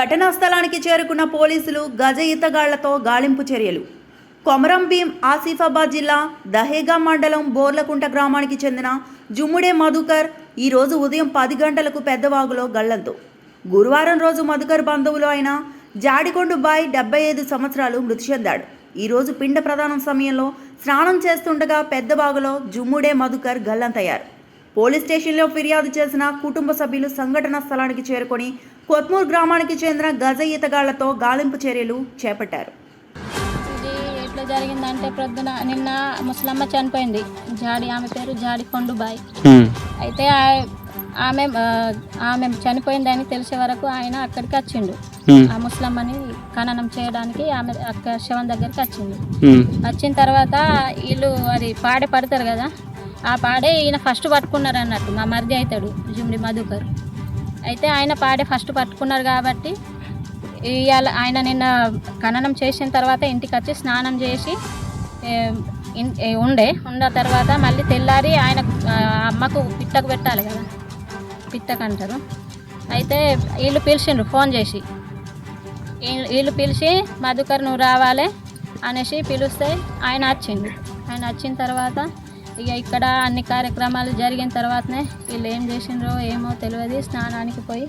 ఘటనా స్థలానికి చేరుకున్న పోలీసులు గజ ఈతగాళ్ళతో గాలింపు చర్యలు. కొమరం భీం ఆసిఫాబాద్ జిల్లా దహేగా మండలం బోర్లకుంట గ్రామానికి చెందిన జుమ్ముడే మధుకర్ ఈరోజు ఉదయం పది గంటలకు పెద్దవాగులో గల్లంతో. గురువారం రోజు మధుకర్ బంధువులు అయిన జాడికొండు బాయ్ డెబ్బై ఐదు సంవత్సరాలు మృతి చెందాడు. ఈరోజు పిండ ప్రదానం సమయంలో స్నానం చేస్తుండగా పెద్దవాగులో జుమ్ముడే మధుకర్ గల్లంతయ్యారు. పోలీస్ స్టేషన్లో ఫిర్యాదు చేసిన కుటుంబ సభ్యులు సంఘటనా స్థలానికి చేరుకొని కొత్మూర్ గ్రామానికి చెందిన గజ ఈతగాళ్ళతో గాలింపు చర్యలు చేపట్టారు ఇది ఎట్లా జరిగిందంటే ప్రొద్దున నిన్న ముసలమ్మ చనిపోయింది జాడి ఆమె పేరు జాడి కొండుబాయ్ హ్మ్. అయితే ఆ- ఆమె ఆమె చనిపోయిందని తెలిసే వరకు ఆయన అక్కడికి వచ్చిండు. ఆ ముసలమ్మని ఖననం చేయడానికి ఆమె అక్క శవం దగ్గరికి వచ్చిండు హ్మ్. వచ్చిన తర్వాత వీళ్ళు అది పాడే పడతారు కదా ఆ పాడే ఈయన ఫస్ట్ పట్టుకున్నారు అన్నట్టు మా మరిది అవుతాడు జుమ్డి మధుకర్ అయితే ఆయన పాడే ఫస్ట్ పట్టుకున్నారు కాబట్టి ఇవాళ ఆయన నిన్న ఖననం చేసిన తర్వాత ఇంటికి వచ్చి స్నానం చేసి ఉండే. ఉన్న తర్వాత మళ్ళీ తెల్లారి ఆయన అమ్మకు పిట్టకు పెట్టాలి కదా. పిట్టకు అంటారు. అయితే వీళ్ళు పిలిచిండ్రు ఫోన్ చేసి. వీళ్ళు- వీళ్ళు పిలిచి మధుకర్ నువ్వు రావాలి అనేసి పిలిస్తే ఆయన వచ్చిండు. ఆయన వచ్చిన తర్వాత ఇక ఇక్కడ అన్ని కార్యక్రమాలు జరిగిన తర్వాతనే వీళ్ళు ఏం చేసిండ్రో ఏమో తెలియదు. స్నానానికి పోయి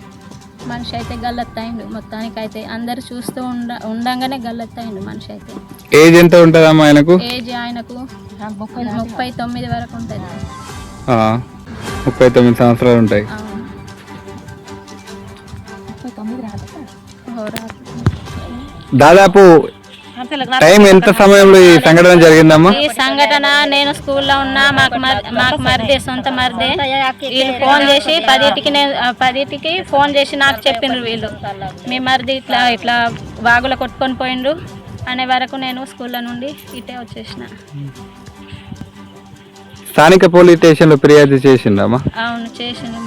మనిషి అయితే గల్లెత్తయిండు. మొత్తానికి అయితే అందరు చూస్తూ ఉండ ఉండంగానే గల్లెత్తయిండు మనిషి అయితే ఏజ్ ఎంత ఉంటుందమ్మా ఆయనకు? ఏజ్ ఆయనకు ముప్పై తొమ్మిది వరకు ఉంటుంది. ఆ, ముప్పై తొమ్మిది సంవత్సరాలు ఉంటాయి. దాదాపు టైం ఎంత సమయంలో ఈ సంఘటన జరిగిందమ్మా? ఈ సంఘటన నేను స్కూల్లో ఉన్నా మాకు మాకు మరిదే సొంత మరిదే. వీళ్ళు ఫోన్ చేసి పదిటికి నేను పదిటికి ఫోన్ చేసి నాకు చెప్పిండ్రు వీళ్ళు. మీ మరిది ఇట్లా ఇట్లా వాగులో కొట్టుకొని పోయిండ్రు అనే వరకు నేను స్కూల్లో నుండి ఇటే వచ్చేసిన. స్థానిక పోలీస్ స్టేషన్లో ఫిర్యాదు చేసిందమ్మా అవును చేసిండు